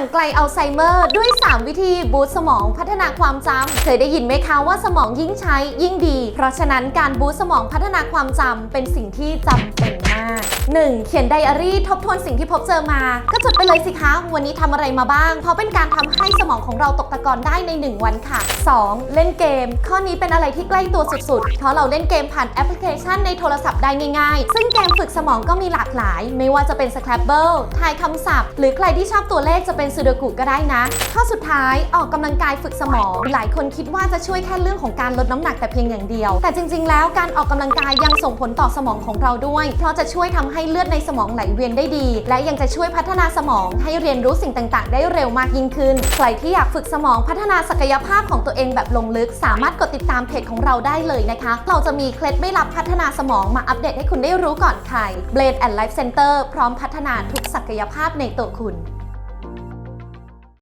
างไกลอัลไซเมอร์ ด้วย 3 วิธีบูตสมองพัฒนาความจำเคยได้ยินไหมคะว่าสมองยิ่งใช้ยิ่งดี เพราะฉะนั้นการบูตสมองพัฒนาความจำเป็นสิ่งที่จำเป็นมาก 1. เขียนไดอารี่ทบทวนสิ่งที่พบเจอมา ก็จดไปเลยสิคะ วันนี้ทำอะไรมาบ้าง เพราะเป็นการทำให้สมองของเราตกตะกอนได้ใน 1 วันค่ะ 2. เล่นเกม ข้อนี้เป็นอะไรที่ใกล้ตัวสุดๆ เพราะเราเล่นเกมผ่านแอปพลิเคชันในโทรศัพท์ได้ง่ายๆ ซึ่งเกมฝึกสมองก็มีหลากหลาย ไม่ว่าจะเป็น Scrabble ทายคำศัพท์ หรือใครที่ชอบตัวเลขจะเป็นซูดกุก็ได้นะ ข้อสุดท้ายออกกำลังกายฝึกสมอง หลายคนคิดว่าจะช่วยแค่เรื่องของการลดน้ำหนักแต่เพียงอย่างเดียว แต่จริง ๆ แล้วการออกกำลังกายยังส่งผลต่อสมองของเราด้วย เพราะจะช่วยทำให้เลือดในสมองไหลเวียนได้ดี และยังจะช่วยพัฒนาสมองให้เรียนรู้สิ่งต่าง ๆ ได้เร็วมากยิ่งขึ้น ใครที่อยากฝึกสมองพัฒนาศักยภาพของตัวเองแบบลงลึก สามารถกดติดตามเพจของเราได้เลยนะคะ เราจะมีเคล็ดไม่ลับพัฒนาสมองมาอัปเดตให้คุณได้รู้ก่อนใคร Blade and Life Center พร้อมพัฒนาทุกศักยภาพในตัวคุณ